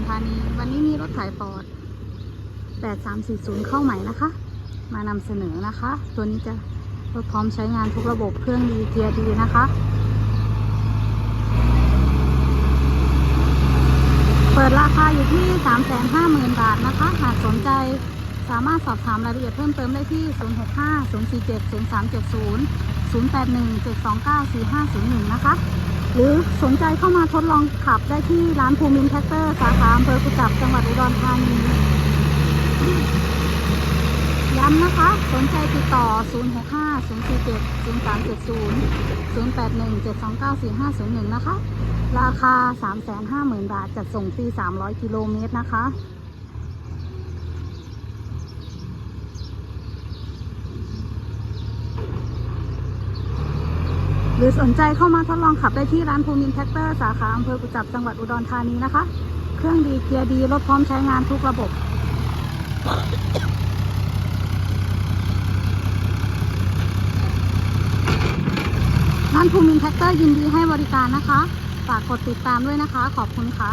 รธานี วันนี้มีรถไถฟอด 8340 เข้าใหม่นะคะ มานำเสนอนะคะ ตัวนี้จะรถพร้อมใช้งานทุกระบบเครื่องดีเกียร์ดีนะคะเปิดราคาอยู่ที่ 350,000 บาทนะคะ หากสนใจสามารถสอบถามรายละเอียดเพิ่มเติมได้ที่ 065 047 0370 081 729 4501 นะคะ หรือสนใจเข้ามาทดลองขับได้ที่ร้านภูมินแท็กเตอร์ สาขาอำเภอกุจับจังหวัดอุดรธานีย้ำนะคะ สนใจติดต่อ 065 047 0370 081 729 4501 นะคะ ราคา 350,000 บาท จัดส่งฟรี 300 กิโลเมตรนะคะ หรือสนใจเข้ามาทดลองขับได้ที่ร้านภูมินแท็กเตอร์สาขาอำเภอกุจับจังหวัดอุดรธานีนะคะ เครื่องดีเกียร์ดีรถพร้อมใช้งานทุกระบบร้านภูมินแท็กเตอร์ยินดีให้บริการนะคะ ฝากกดติดตามด้วยนะคะ ขอบคุณค่ะ